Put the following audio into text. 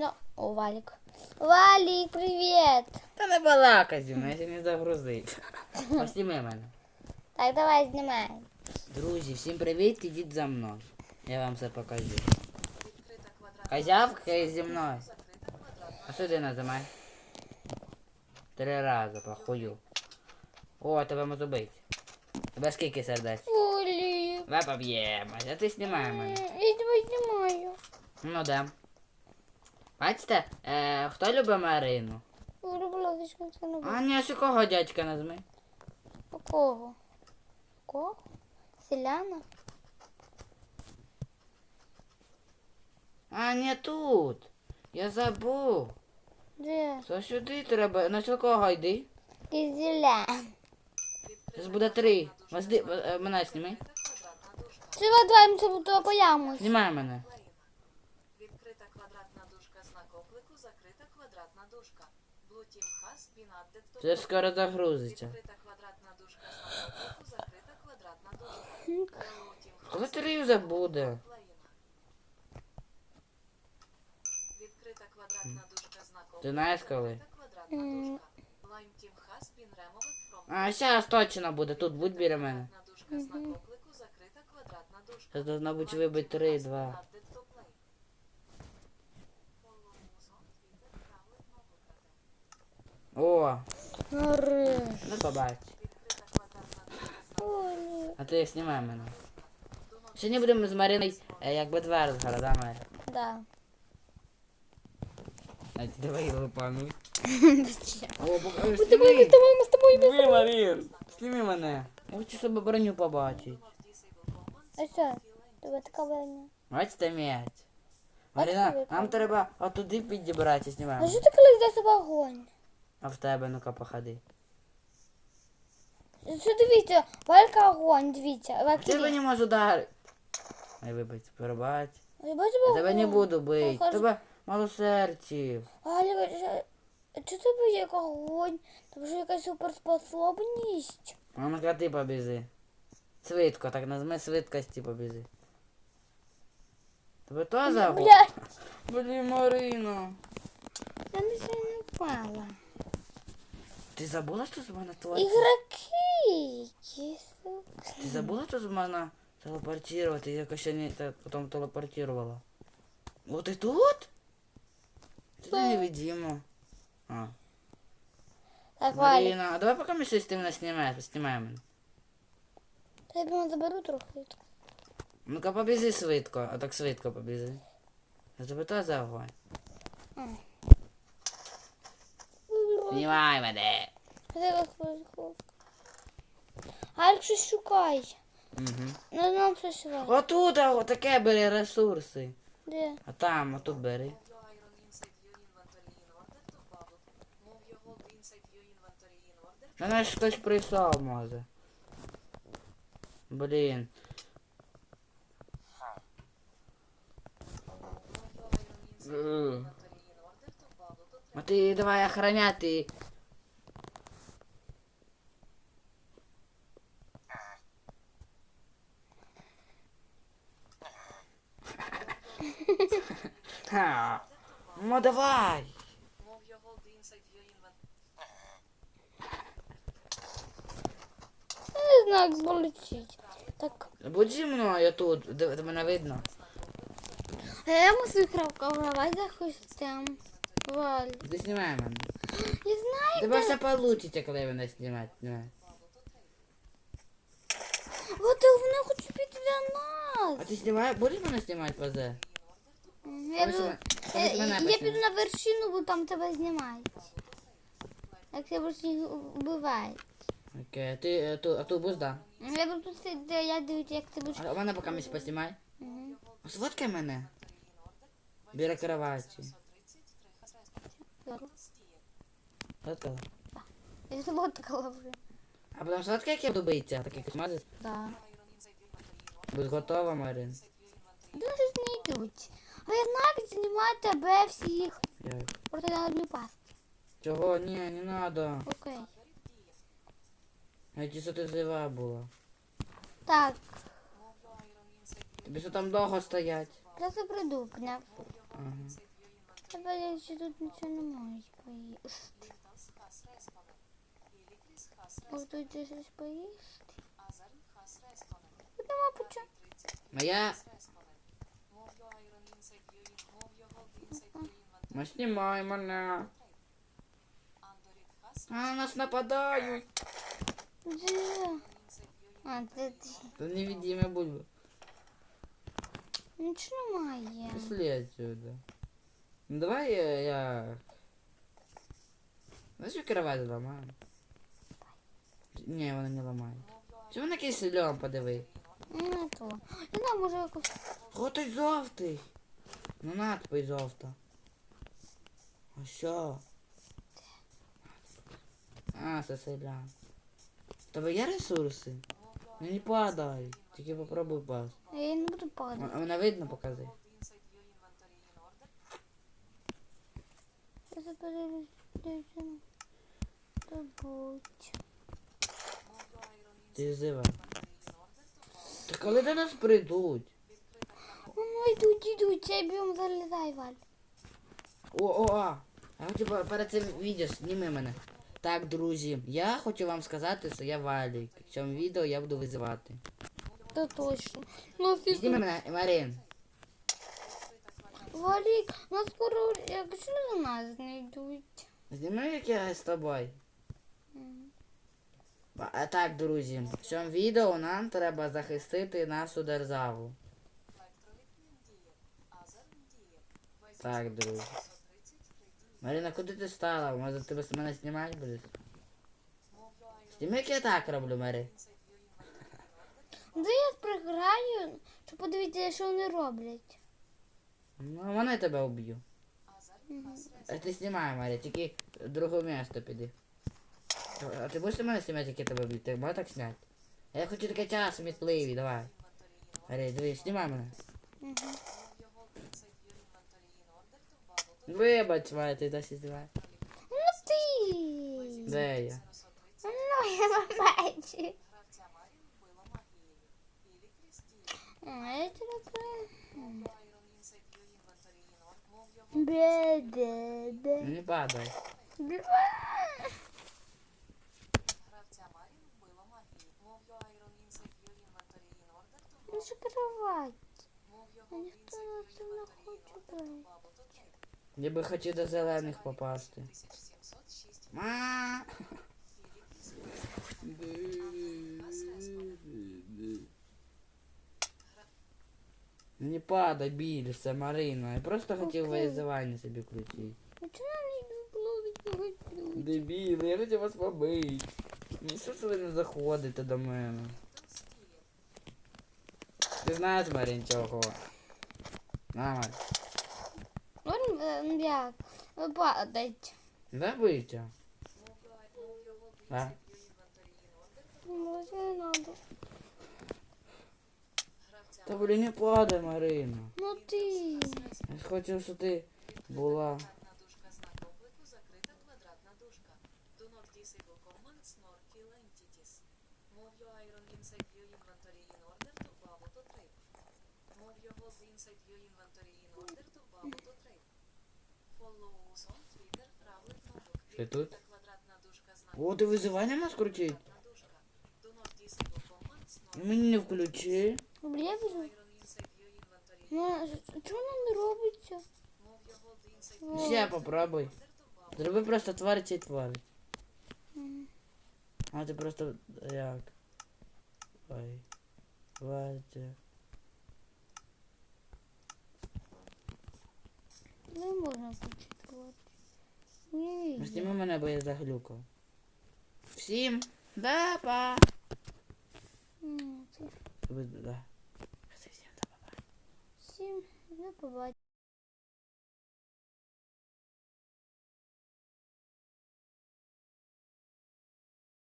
Ну, о, Валик. Валик, привет! Та не балакай зі мною, я не загрузив. Посніми мене. Так, давай, знімай. Друзі, всім привіт, ідіть за мною. Я вам все покажу. Козявка зі мною. А сюди нажимай. Три рази по хую. О, тебе можу бити. Тебе скільки сердець? Валик. Давай поб'ємось, а ти знімай мене. Я тебе знімаю. Ну да. Бачите, е, хто любить Марину? Люблю, це не буде. А ні, що кого дядька нажми? У кого? Кого? Селяна? А не тут. Я забув. Де? То сюди треба. На що кого йди? Кизеля. Зараз буде три. Возди, е, мене зніми. Чего давай це тут поямось? Знімай мене. Це скоро загрузиться. Коли телевізор буде? Ти знаєш коли? А, зараз точно буде, тут будь біля мене. Зараз должна бути 3-2. Ну побач. А ти знімай мене. Сьогодні будемо з Мариною, е, якби два розгора, да, Маря? Да. А ти давай лупануй. О, покажи, Ми з тобою, ми з тобою, ми з тобою. Сніми, Марин. Сніми мене. Я хочу себе броню побачити. А що? Тебе така броня. Бачите м'яч? Марина, нам треба отуди підібрати, А знімаємо. що ти коли йдеш вогонь? А в тебе, ну-ка, походи. Що дивіться, Валька огонь, дивіться. Я Валька. тебе не можу ударити. Ай, вибач, пробач. Бачу Я тебе не буду бити. Похоже. Тебе мало серців. Галя, чи тебе як огонь? Тобі ж якась суперспособність? А ну-ка ти побізи. Швидко, так нажми швидкості побізи. Тебе то забув? Блядь, Блін, Марина. я не впала. Ти забула, що з мене твоє? Ігроки. Єсу. Ти забула, що з мене телепортувати? Я якось ще не так потім телепортувала. От і тут? Ти невидимо. А. Так, Валя, Марина, а давай поки ми щось з тим не знімаємо, знімаємо. я тебе заберу трохи. Ну-ка побізи швидко, а так швидко побізи. Я тебе то за огонь. М. Знімай мене. Галь щось шукай. Угу. Не нам щось шукай. Отут, а, отаке бери ресурси. Де? А там, отут бери. Move your iron inside your inventory in order to bubble. Move your inside your inventory in order to На нас хтось прийшов, може. Блін. Ugh. А ти давай охороняти. Ха. Ну давай. Не знаю, як. Так. Будь зі мною тут, де, де мене видно. А я мусив кровковать за хустям. Валь. Ти знімай мене. Я знаю, Тебе все получиться, коли мене знімати. от вони хочуть піти до А нас. ти знімай, будеш мене знімати позе? Я, Ось піду- мене- я, ось я піду на вершину, бо там тебе знімають. Як тебе їх вбивають. Окей, а ти, е, ту, а ту да? Я буду тут сидіти, я дивлюся, як ти будеш. А мене поки місць поснімай. Мгм. Сфоткай мене. Біля кроваті. Фоткала. Я сфоткала вже. А потім сфоткай, як я буду битися, такий космазець. Да. Будь готова, Марин. Дуже ж не йдуть. А я знаю, знімати тебе всіх. Як? Просто я люблю пасти. Чого? Ні, не надо. Окей. А ті, що ти була. Так, Тобі що там довго стоять? я прийду, поняв? Ага. Inside your inventory Тепер ще тут нічого немає поїсти. Вінтас хас респонен. Ілікріс хас Може респонен. тут є щось поїсти? Азерн хас респонен. Тут нема поча. Моя. Move your iron inside your in- move your hold inside your inventory. Ми знімай мене. Андорит has А, на нас нападають. Де? inside your А, це ти. Це невидимі бульби. Нічого немає. Пішли отсюда. Ну давай я... я... Що кровать ламаємо? Ні, вона не ламає. Чому на кисельом подиви? Не то. Я знаю, може якось. О, той жовтий. Ну надпись жовта. А що? А, це селян. Тебе є ресурси? Ну не падай. Тільки попробуй пас. Я не буду падати. А мене видно покази. Я. Move your iron inside Ти зива. Та коли до нас прийдуть? Ну, йдуть, йдуть, цей біом залізай, Валь. О, о, о. Я хочу перед цим відео зніми мене. Так, друзі, я хочу вам сказати, що я Валік. В цьому відео я буду визивати. Та точно. Ну, Зніми мене, Марин. Валік, нас скоро, якщо до нас не йдуть. Як я з тобою. А так, друзі, в цьому відео нам треба захистити нашу державу. Так, друзі. 130. Марина, куди ти стала? Може тебе з мене знімати будеш? Зніми, як я так роблю, order. Ну, я приграю, щоб подивитися, що вони роблять. Ну, вони тебе вб'ю. Has А ти знімай, Марі, тільки в друге місто піди. А ти будеш мене знімати, як я тебе б'ю? Ти можеш так зняти? Я хочу таке час смітливий, давай. inventory in order. Марі, дивись, знімай мене. Угу. Вибач, Марі, ти досі знімай. Ну ти. Де я? 030 Ну, я бачу. А, я тебе Не падай. Гравця Марін Ну, що ніхто на your це не in хоче брати. Я би хотів до зелених попасти. 1706 Ма. Не падай більше, Марина. Я просто хотів Окей. визивання собі включити. Ну, чого не було відповідь? Дебіли, я хотів вас побити. Ну що ж ви не заходите до мене? Ти знаєш, Марин, чого? На, Марин. Он е, як? Падать. Да витя. А? Ну, не надо. Та блін, не падай, Марина. Ну ти. Я ж хотів, щоб ти була. Квадратна дужка знак оклику закрита квадратна дужка. Do not disable commands nor kill entities. Move your iron inside your inventory in order to bubble to trade. Move your gold inside your inventory in order to bubble to trade. Follow us on Twitter, Равлик Нобок. Ти тут? Відкрита квадратна дужка знак О, ти визивання нас крутить? квадратна дужка. Do not disable commands nor Мені не включи. Бля, я біжу. Ну, що- не робиться? Ще попробуй. Зроби просто тварить і тварить. М. А ти просто як? Ой. Ватя. Не можна почитувати. Ні. Ну, Зніми мене, бо я заглюкав. Всім. Да, па. Ні, це Да. Всім, не побачить.